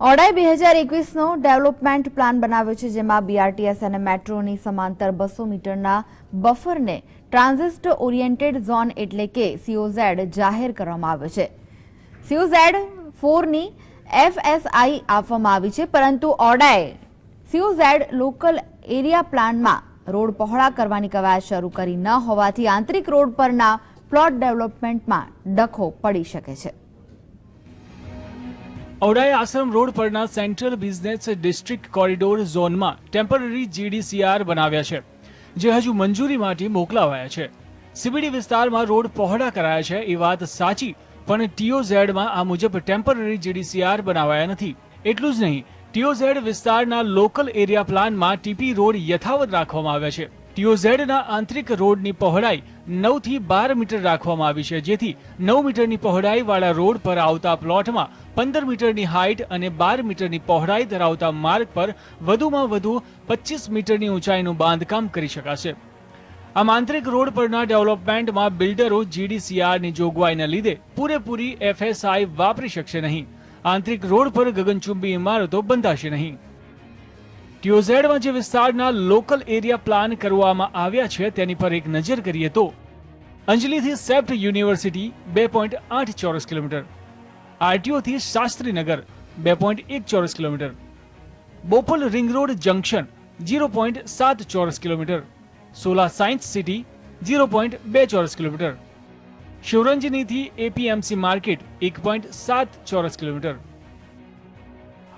ઓડાઈ બે હજાર એકવીસનો development plan બનાવ્યો છે, જેમાં બીઆરટીએસ અને મેટ્રોની સમાંતર બસો મીટરના બફરને ટ્રાન્ઝિસ્ટ ઓરિએન્ટેડ ઝોન એટલે કે સીઓઝેડ જાહેર કરવામાં આવ્યો છે. સીઓઝેડ ફોરની એફએસઆઈ આપવામાં આવી છે, પરંતુ ઓડાએ સીઓઝેડ લોકલ એરિયા પ્લાનમાં રોડ પહોળા કરવાની કવાયત શરૂ કરી ન હોવાથી આંતરિક રોડ પરના પ્લોટ ડેવલપમેન્ટમાં ડખો પડી શકે છે. ઔડાએ આશ્રમ રોડ પરના સેન્ટ્રલ બિઝનેસ ડિસ્ટ્રિક્ટ કોરિડોર ઝોનમાં ટેમ્પરરી જીડીસીઆર બનાવ્યા છે, જે હજુ મંજૂરી માટે મોકલાવાયા છે. સીબીડી વિસ્તારમાં રોડ પહોળા કરાયા છે, એ વાત સાચી, પણ ટીઓઝેડમાં આ મુજબ ટેમ્પરરી જીડીસીઆર બનાવાયા નથી. એટલું જ નહીં ટીઓઝેડ વિસ્તારના લોકલ એરિયા પ્લાનમાં ટીપી રોડ યથાવત રાખવામાં આવ્યા છે. ટીઓઝેડના આંતરિક રોડની પહોળાઈ નવથી બાર મીટર રાખવામાં આવી છે, જેથી નવ મીટરની પહોળાઈ વાળા રોડ પર આવતા પ્લોટમાં પંદર મીટરની હાઇટ અને બાર મીટરની પહોળાઈ ધરાવતા માર્ગ પર વધુમાં વધુ પચીસ મીટરની ઊંચાઈનું બાંધકામ કરી શકાશે. આમ આંતરિક રોડ પરના ડેવલપમેન્ટમાં બિલ્ડરો જીડીસીઆરની જોગવાઈના લીધે પૂરેપૂરી એફએસઆઈ વાપરી શકશે નહીં. આંતરિક રોડ પર ગગનચુંબી ઇમારતો બંધાશે નહીં. ટીઓઝેડમાં જે વિસ્તારના લોકલ એરિયા પ્લાન કરવામાં આવ્યા છે, તેની પર એક નજર કરીએ તો અંજલીથી સેપ્ટ યુનિવર્સિટી બે પોઈન્ટ આઠ ચોરસ કિલોમીટર, આરટીઓથી શાસ્ત્રીનગર બે પોઈન્ટ એક ચોરસ kilometre, Bopal ring road junction zero point સાત ચોરસ kilometre, Sola science city zero point બે ચોરસ કિલોમીટર, શિવરંજનીથી એપીએમસી માર્કેટ એક પોઈન્ટ સાત ચોરસ કિલોમીટર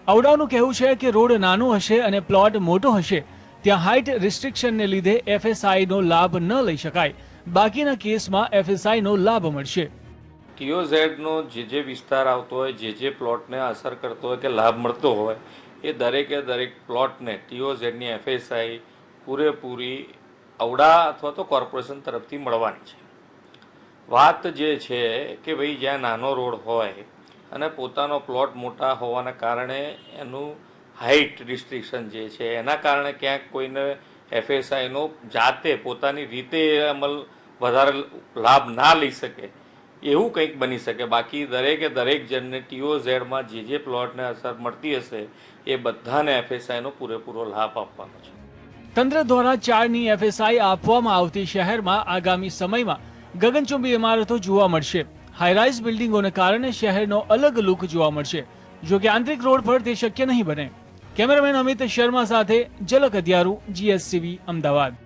ઔડાનું કહેવું છે કે રોડ નાનો હશે અને પ્લોટ મોટો હશે. ત્યાં હાઇટ રિસ્ટ્રિક્શનને લીધે એફએસઆઈનો લાભ ન લઈ શકાય. બાકીના કેસમાં એફએસઆઈનો લાભ મળશે. ટીઓઝેડનો જે જે વિસ્તાર આવતો હોય, જે જે પ્લોટને અસર કરતો હોય કે લાભ મળતો હોય, એ દરેકે દરેક પ્લોટને ટીઓઝેડની એફએસઆઈ પૂરેપૂરી અવડા અથવા તો કોર્પોરેશન તરફથી મળવાની છે. વાત જે છે કે ભાઈ, જ્યાં નાનો રોડ હોય અને પોતાનો પ્લોટ મોટા હોવાના કારણે એનું હાઇટ રિસ્ટ્રિક્શન જે છે, એના કારણે ક્યાંક કોઈને એફએસઆઈનો જાતે પોતાની રીતે અમલ વધારે લાભ ના લઈ શકે, એવું કંઈક બની શકે. બાકી દરેકે દરેક જણને ટીઓ ઝેડમાં જે જે પ્લોટને અસર મળતી હશે, એ બધાને એફએસઆઈનો પૂરેપૂરો લાભ આપવાનો છે. તંત્ર દ્વારા ચારની એફએસઆઈ આપવામાં આવતી શહેરમાં આગામી સમયમાં ગગનચુંબી ઇમારતો જોવા મળશે. હાઈરાઇઝ બિલ્ડિંગોને કારણે શહેરનો અલગ લુક જોવા મળશે. જો કે આંતરિક રોડ પર તે શક્ય નહીં બને. કેમેરામેન અમિત શર્મા સાથે જલક અધ્યારું જીએસસીબી અમદાવાદ.